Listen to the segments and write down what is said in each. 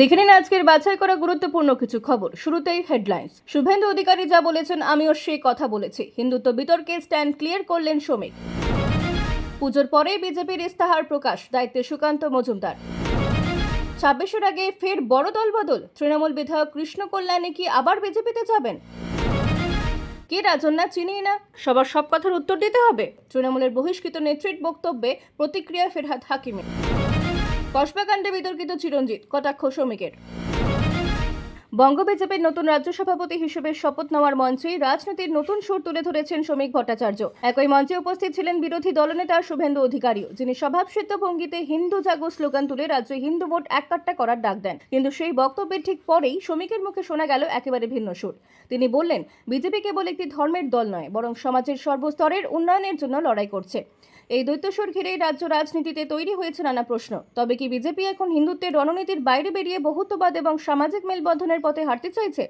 দেখে নিন আজকের বাছাই করা গুরুত্বপূর্ণ কিছু খবর। শুরুতেই হেডলাইন্স শুভেন্দু অধিকারী যা বলেছেন, আমিও সেই কথা বলেছি। হিন্দুত্ব বিতর্কে স্ট্যান্ড ক্লিয়ার করলেন শ্রমিক। পুজোর পরেই বিজেপির ইস্তাহার প্রকাশ, দায়িত্বে সুকান্ত মজুমদার। ছাব্বিশের আগে ফের বড় দল বদল তৃণমূল বিধায়ক কৃষ্ণ কল্যাণী কি আবার বিজেপিতে যাবেন? কে রাজন্যা চিনি না? সবার সব কথার উত্তর দিতে হবে। তৃণমূলের বহিষ্কৃত নেতৃত্ব বক্তব্যে প্রতিক্রিয়া ফেরহাদ হাকিমের। কসবাকাণ্ডে বিতর্কিত চিরঞ্জিত কটাক্ষ শ্রমিকের। বঙ্গ বিজেপির নতুন রাজ্য সভাপতি হিসেবে শপথ নেওয়ার মঞ্চেই রাজনীতির নতুন সুর তুলে ধরেছেন শ্রমিক ভট্টাচার্য। একই মঞ্চে উপস্থিত ছিলেন বিরোধী দলনেতা শুভেন্দু অধিকারীও, যিনি স্বভাবসিদ্ধ ভঙ্গিতে হিন্দু জাগো স্লোগান তুলে রাজ্যে হিন্দু ভোট এককাট্টা করার ডাক দেন। কিন্তু সেই বক্তব্যের ঠিক পরেই শ্রমিকের মুখে শোনা গেল একেবারে ভিন্ন সুর। তিনি বললেন, বিজেপি কেবল একটি ধর্মের দল নয়, বরং সমাজের সর্বস্তরের উন্নয়নের জন্য লড়াই করছে। এই দৈত্যস্বর ঘিরেই রাজ্য রাজনীতিতে তৈরি হয়েছে নানা প্রশ্ন। তবে কি বিজেপি এখন হিন্দুত্বের রণনীতির বাইরে বেরিয়ে বহুত্ববাদ এবং সামাজিক মেলবন্ধনের পথে হাঁটতে চাইছে?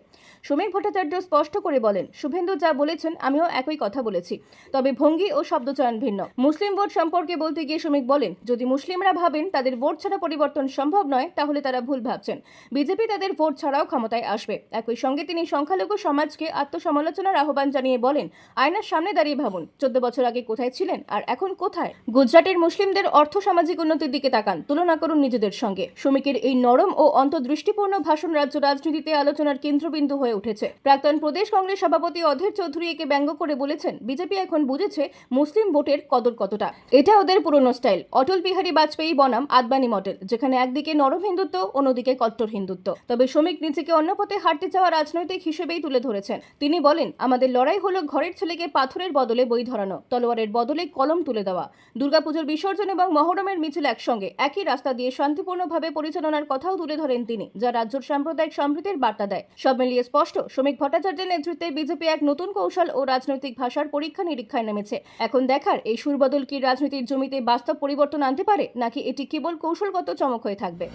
শ্রমিক ভট্টাচার্য স্পষ্ট করে বলেন, শুভেন্দু যা বলেছেন, আমিও একই কথা বলেছি। তবে ভঙ্গি ও শব্দচয়ন ভিন্ন। মুসলিম ভোট সম্পর্কে বলতে গিয়ে শ্রমিক বলেন, যদি মুসলিমরা ভাবেন তাদের ভোট ছাড়া পরিবর্তন সম্ভব নয়, তাহলে তারা ভুল ভাবছেন। বিজেপি তাদের ভোট ছাড়াও ক্ষমতায় আসবে। একই সঙ্গে তিনি সংখ্যালঘু সমাজকে আত্মসমালোচনার আহ্বান জানিয়ে বলেন, আয়নার সামনে দাঁড়িয়ে ভাবুন, চোদ্দ বছর আগে কোথায় ছিলেন আর এখন কোথায়? গুজরাটের মুসলিমদের অর্থ সামাজিক উন্নতির দিকে তাকান, তুলনা করুন নিজেদের সঙ্গে। শ্রমিকের এই নরম ও অন্তর্দৃষ্টিপূর্ণ ভাষণ রাজ্য রাজনীতিতে আলোচনার কেন্দ্রবিন্দু হয়ে উঠেছে। প্রাক্তন প্রদেশ কংগ্রেস সভাপতি অধীর চৌধুরী একে ব্যঙ্গ করে বলেছেন, বিজেপি এখন বুঝেছে মুসলিম ভোটের কদর কতটা। এটা ওদের পুরনো স্টাইল। অটল বিহারী বাজপেয়ী বনাম আদবানি মডেল, যেখানে একদিকে নরম হিন্দুত্ব, অন্যদিকে কট্টর হিন্দুত্ব। তবে শ্রমিক নিজেকে অন্য পথে হাঁটতে চাওয়া রাজনৈতিক হিসেবেই তুলে ধরেছেন। তিনি বলেন, আমাদের লড়াই হলো ঘরের ছেলেকে পাথরের বদলে বই ধরানো, তলোয়ারের বদলে কলম তুলে দেওয়া। দুর্গাপুজোর বিসর্জন এবং মহরমের মিছিল একসঙ্গে। একই রাস্তা দিয়ে শান্তিপূর্ণভাবে পরিচালনার কথাও তুলে ধরেন তিনি, যা রাজ্যের সাম্প্রদায়িক সমৃদ্ধির বার্তা দেয়। সব মিলিয়ে স্পষ্ট, শ্রমিক ভট্টাচার্যের নেতৃত্বে বিজেপি এক নতুন কৌশল ও রাজনৈতিক ভাষার পরীক্ষা নিরীক্ষায় নেমেছে। এখন দেখার, এই সুরবদল কি রাজনীতির জমিতে বাস্তব পরিবর্তন আনতে পারে, নাকি এটি কেবল কৌশলগত চমক হয়ে থাকবে?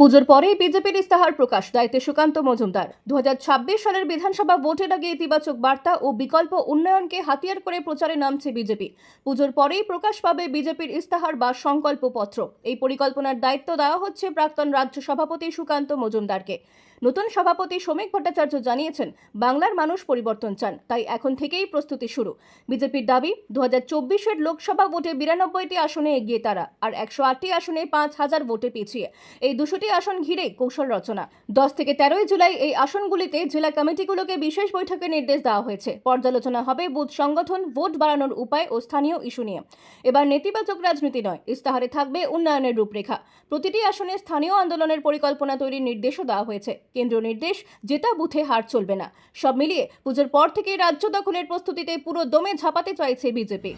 পুজোর পরেই বিজেপির ইস্তাহার প্রকাশ, দায়িত্বে সুকান্ত মজুমদার। দুহাজার ছাব্বিশ সালের বিধানসভা ভোটের আগে ইতিবাচক বার্তা ও বিকল্প উন্নয়নকে হাতিয়ার করে প্রচারে নামছে বিজেপি। পুজোর পরেই প্রকাশ পাবে বিজেপির ইস্তাহার বা সংকল্পপত্র। এই পরিকল্পনার দায়িত্ব দেওয়া হচ্ছে প্রাক্তন রাজ্য সভাপতি সুকান্ত মজুমদারকে। নতুন সভাপতি শ্রমিক ভট্টাচার্য জানিয়েছেন, বাংলার মানুষ পরিবর্তন চান, তাই এখন থেকেই প্রস্তুতি শুরু। বিজেপির দাবি দু হাজার চব্বিশের লোকসভা ভোটে বিরানব্বইটি আসনে এগিয়ে তারা আর একশো আটটি আসনে পাঁচ হাজার ভোটে পিছিয়ে। এই দুশোটি আসন ঘিরে কৌশল রচনা। দশ থেকে তেরোই জুলাই এই আসনগুলিতে জেলা কমিটিগুলোকে বিশেষ বৈঠকের নির্দেশ দেওয়া হয়েছে। পর্যালোচনা হবে বুথ সংগঠন, ভোট বাড়ানোর উপায় ও স্থানীয় ইস্যু নিয়ে। এবার নেতিবাচক রাজনীতি নয়, ইস্তাহারে থাকবে উন্নয়নের রূপরেখা। প্রতিটি আসনে স্থানীয় আন্দোলনের পরিকল্পনা তৈরির নির্দেশও দেওয়া হয়েছে। কেন্দ্রীয় নির্দেশ, জেতা বুথে হার চলবে না। সব মিলিয়ে পুজোর পর থেকেই রাজ্য দখলের প্রস্তুতিতে পুরো দমে ঝাঁপাতে চাইছে বিজেপি।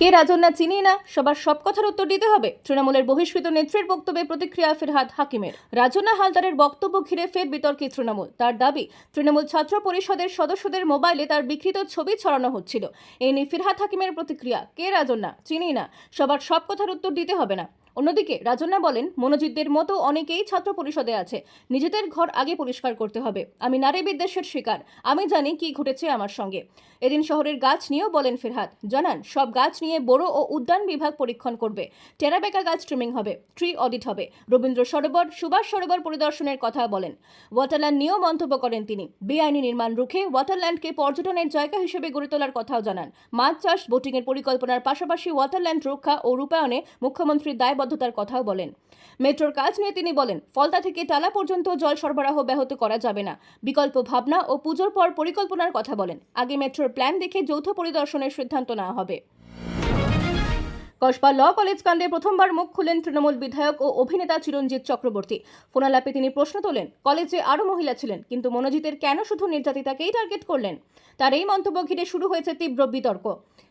কে রাজন্যা চিনি না, সবার সব কথার উত্তর দিতে হবে তৃণমূলের বহিষ্কৃত নেত্রীর বক্তব্যে প্রতিক্রিয়া ফেরহাদ হাকিমের। রাজন্যা হালদারের বক্তব্য ঘিরে ফের বিতর্কে তৃণমূল। তার দাবি, তৃণমূল ছাত্র পরিষদের সদস্যদের মোবাইলে তার বিকৃত ছবি ছড়ানো হচ্ছিল। এই নিয়ে ফিরহাদ হাকিমের প্রতিক্রিয়া, কে রাজন্যা চিনি না, সবার সব কথার উত্তর দিতে হবে না। অন্যদিকে রাজন্যা বলেন, মনোজিতদের মতো অনেকেই ছাত্র পরিষদে আছে। নিজেদের ঘর আগে পরিষ্কার করতে হবে। আমি নারী বিদ্বেষের শিকার। আমি জানি কি ঘটেছে আমার সঙ্গে। এদিন শহরের গাছ নিয়েও বলেন ফিরহাদ, জানান, সব গাছ নিয়ে বড় ও উদ্যান বিভাগ পরীক্ষণ করবে। টেরাবেকা গাছ ট্রিমিং হবে ট্রি অডিট হবে। রবীন্দ্র সরোবর, সুভাষ সরোবর পরিদর্শনের কথা বলেন। ওয়াটারল্যান্ড নিয়েও মন্তব্য করেন তিনি। বেআইনি নির্মাণ রুখে ওয়াটারল্যান্ডকে পর্যটনের জায়গা হিসেবে গড়ে তোলার কথাও জানান। মাছ চাষ বোটিংয়ের পরিকল্পনার পাশাপাশি ওয়াটারল্যান্ড রক্ষা ও রূপায়ণে মুখ্যমন্ত্রীর দায়বদ্ধতার কথাও বলেন। মেট্রোর কাজ নিয়ে তিনি বলেন, ফলতা থেকে টালা পর্যন্ত জল সরবরাহ ব্যাহত করা যাবে না। বিকল্প ভাবনা ও পুজোর পর পরিকল্পনার কথা বলেন। আগে মেট্রোর প্ল্যান দেখে যৌথ পরিদর্শনের সিদ্ধান্ত নেওয়া হবে। কসবা ল কলেজ কাণ্ডে প্রথমবার মুখ খুলেন তৃণমূল বিধায়ক ও অভিনেতা চিরঞ্জিত চক্রবর্তী। ফোনালাপে তিনি প্রশ্ন তোলেন, কলেজে আরও মহিলা ছিলেন, কিন্তু মনোজিতের কেন শুধু নির্যাতিতাকেই টার্গেট করলেন? তার এই মন্তব্য ঘিরে শুরু হয়েছে তীব্র বিতর্ক।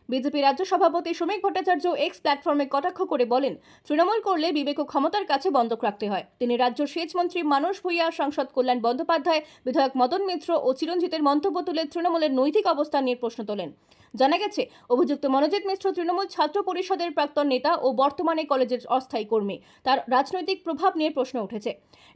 বিজেপি রাজ্য সভাপতি শ্রমিক ভট্টাচার্য এক্স প্ল্যাটফর্মে কটাক্ষ করে বলেন, তৃণমূল করলে বিবেক ও ক্ষমতার কাছে বন্ধক রাখতে হয়। তিনি রাজ্য সেচ মন্ত্রী মানস ভূঁইয়া, সাংসদ কল্যাণ বন্দ্যোপাধ্যায়, বিধায়ক মদন মিত্র ও চিরঞ্জিতের মন্তব্য তুলে তৃণমূলের নৈতিক অবস্থান নিয়ে প্রশ্ন তোলেন। জানা গেছে, অভিযুক্ত মনোজিৎ মিশ্র তৃণমূল ছাত্র পরিষদের প্রাক্তন নেতা ও বর্তমানে কলেজের অস্থায়ী কর্মী। তার রাজনৈতিক প্রভাব নিয়ে প্রশ্ন উঠেছে।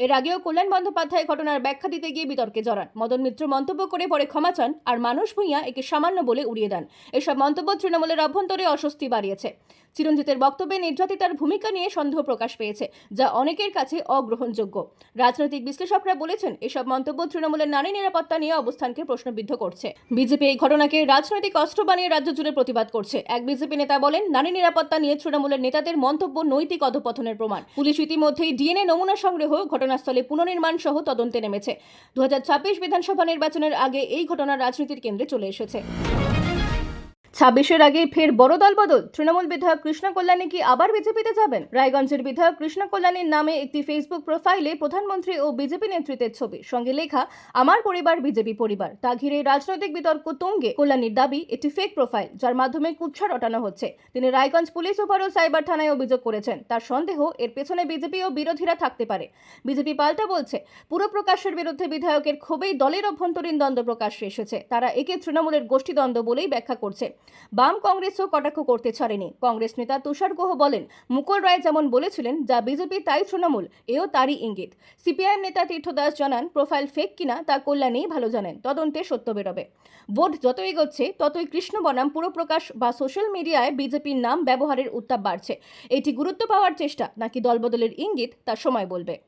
এর আগেও কল্যাণ বন্দ্যোপাধ্যায় ঘটনার ব্যাখ্যা দিতে গিয়ে বিতর্কে জড়ান। মদন মিত্র মন্তব্য করে পরে ক্ষমা চান, আর মানুষ ভূঁইয়া একে সামান্য বলে উড়িয়ে দেন। এসব মন্তব্য তৃণমূলের অভ্যন্তরে অস্বস্তি বাড়িয়েছে। চিরঞ্জিতের বক্তব্যে নির্যাতিতার ভূমিকা নিয়ে সন্দেহ প্রকাশ পেয়েছে, যা অনেকের কাছে অগ্রহণযোগ্য। রাজনৈতিক বিশ্লেষকরা বলেছেন, এসব মন্তব্য তৃণমূলের নারী নিরাপত্তা নিয়ে অবস্থানকে প্রশ্নবিদ্ধ করছে। বিজেপি এই ঘটনাকে রাজনৈতিক অস্ত্র বানিয়ে রাজ্য জুড়ে প্রতিবাদ করছে। এক বিজেপি নেতা বলেন, নারী নিরাপত্তা নিয়ে তৃণমূলের নেতাদের মন্তব্য নৈতিক অধপথনের প্রমাণ। পুলিশ ইতিমধ্যেই ডিএনএ নমুনা সংগ্রহ, ঘটনাস্থলে পুনর্নির্মাণ সহ তদন্তে নেমেছে। দু হাজার ছাব্বিশ বিধানসভা নির্বাচনের আগে এই ঘটনা রাজনীতির কেন্দ্রে চলে এসেছে। ছাব্বিশের আগে ফের বড় দল বদল তৃণমূল বিধায়ক কৃষ্ণ কল্যাণী কি আবার বিজেপিতে যাবেন? রায়গঞ্জের বিধায়ক কৃষ্ণ কল্যাণীর নামে একটি ফেসবুক প্রোফাইলে প্রধানমন্ত্রী ও বিজেপি নেতৃত্বের ছবি। সঙ্গে লেখা, আমার পরিবার, বিজেপি পরিবার। তা ঘিরে রাজনৈতিক বিতর্ক তুঙ্গে। কল্যাণীর দাবি, একটি ফেক প্রোফাইল যার মাধ্যমে কুৎসা রটানো হচ্ছে। তিনি রায়গঞ্জ পুলিশ সুপার ও সাইবার থানায় অভিযোগ করেছেন। তার সন্দেহ, এর পেছনে বিজেপি ও বিরোধীরা থাকতে পারে। বিজেপি পাল্টা বলছে, পুরো প্রকাশের বিরুদ্ধে বিধায়কের ক্ষোভেই দলের অভ্যন্তরীণ দ্বন্দ্ব প্রকাশ্যে এসেছে। তারা একে তৃণমূলের গোষ্ঠীদ্বন্দ্ব বলেই ব্যাখ্যা করছে। বাম কংগ্রেসও কটাক্ষ করতে ছাড়েনি। কংগ্রেস নেতা তুষার গুহ বলেন, মুকুল রায় যেমন বলেছিলেন, যা বিজেপি তাই তৃণমূল, এও তারই ইঙ্গিত। সিপিআইএম নেতা তীর্থদাস জানান, প্রোফাইল ফেক কিনা তা কল্যাণেই ভালো জানেন, তদন্তে সত্য বেরোবে। ভোট যত এগোচ্ছে, ততই কৃষ্ণ বনাম পুরপ্রকাশ বা সোশ্যাল মিডিয়ায় বিজেপির নাম ব্যবহারের উত্তাপ বাড়ছে। এটি গুরুত্ব পাওয়ার চেষ্টা, নাকি দলবদলের ইঙ্গিত তা সময় বলবে।